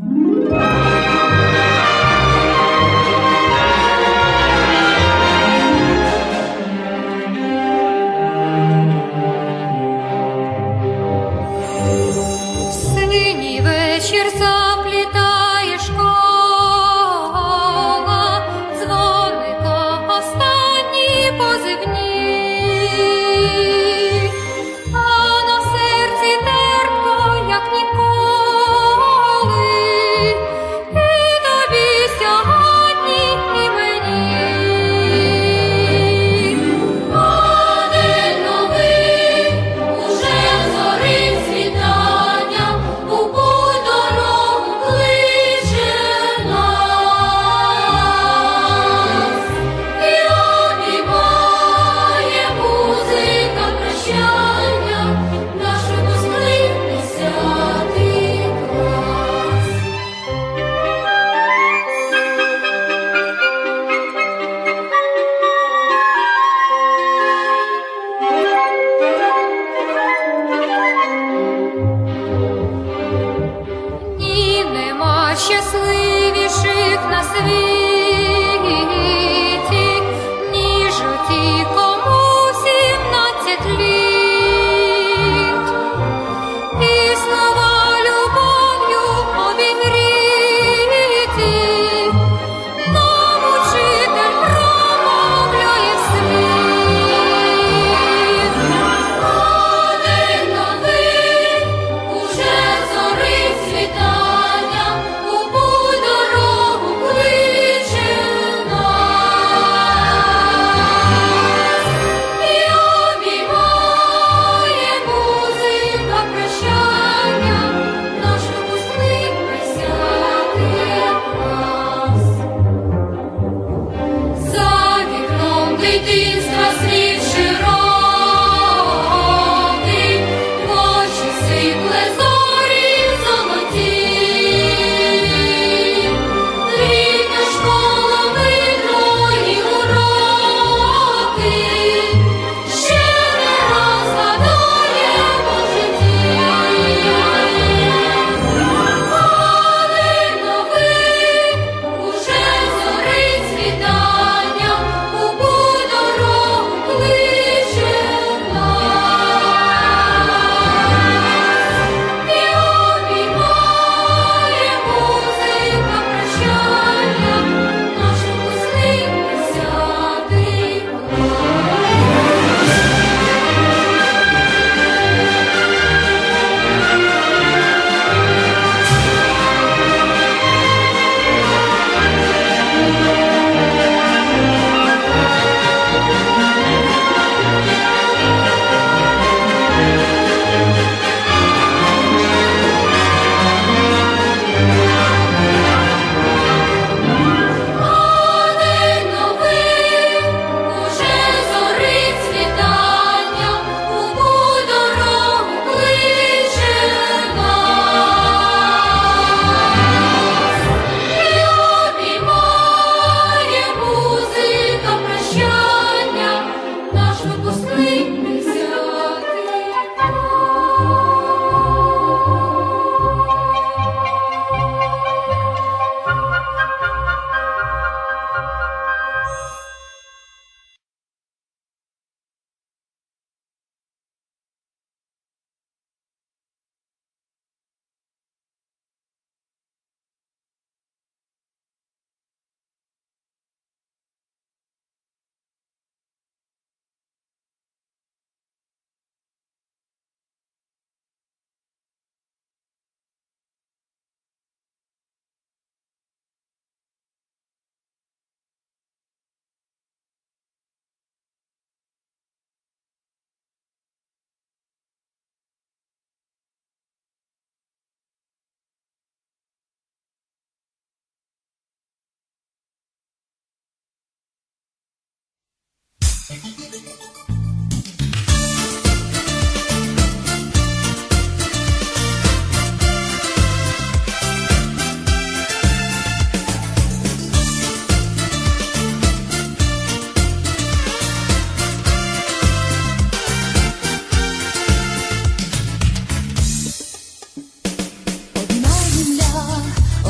Música найщасливіших на світі.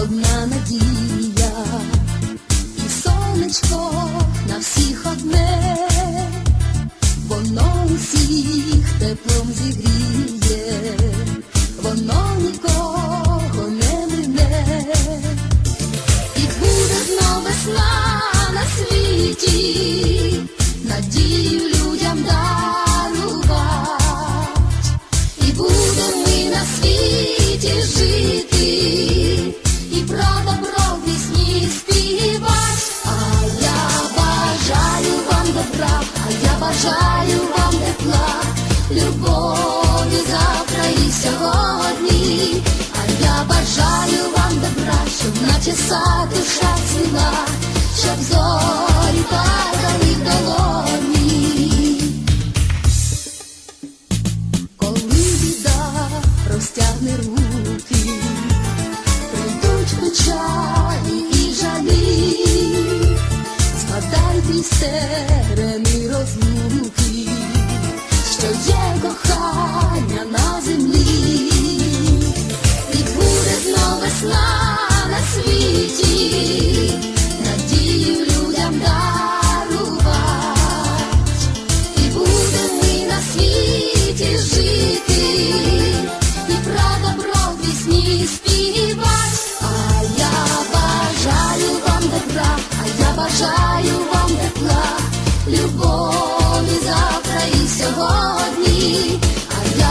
Одна надія, і сонечко на всіх одне, воно усіх теплом зігріє, воно нікого не мине, і буде знов весна на світі, бажаю вам тепла, любові завтра і сьогодні. А я бажаю вам добра, щоб наче сад душа цвіла, щоб зорі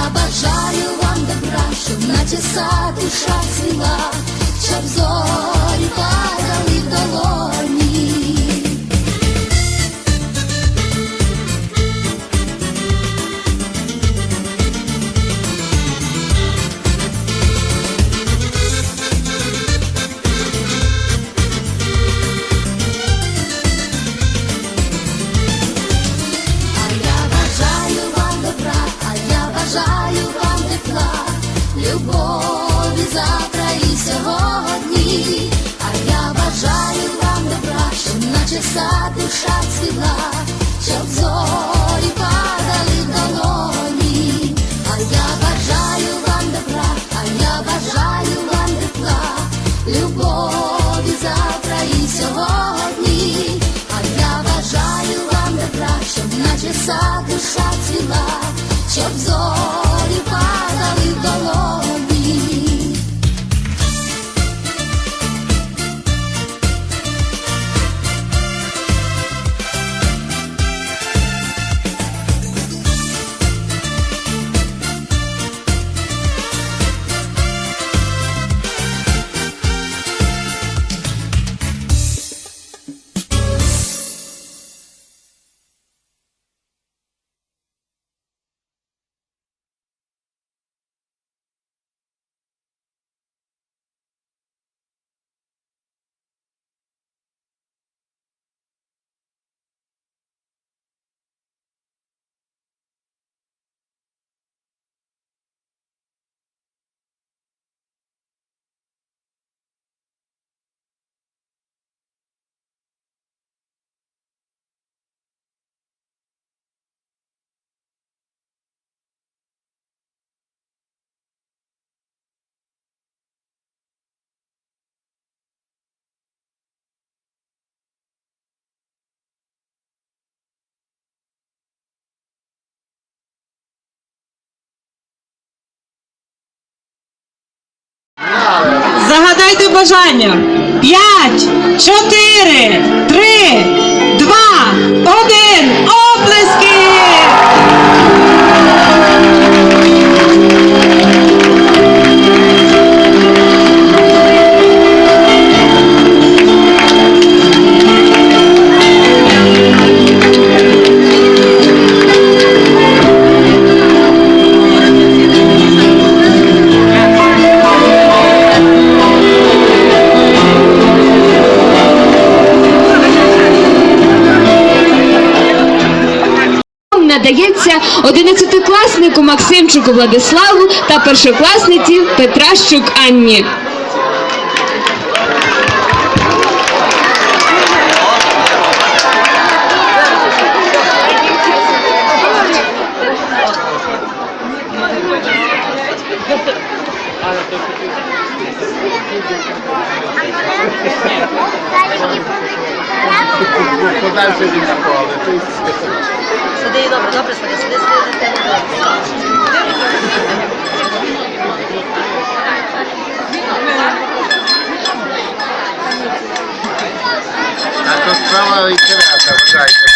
бажаю вам добра, щоб наче душа цвіла, щоб зорі падали А я бажаю вам добра, щоб наче сад душа цвіла, щоб зорі падали в долоні. А я бажаю вам добра, а я бажаю вам тепла, любові завтра і сьогодні. А я бажаю вам добра, щоб наче сад душа цвіла, щоб зорі Загадайте бажання. П'ять, чотири, три, надається одинадцятикласнику Максимчику Владиславу та першокласниці Петращук Анні. Подальше від школи. Сиди, добре, добре, сюди, сюди, сюди, А то справа літерата, вважайте.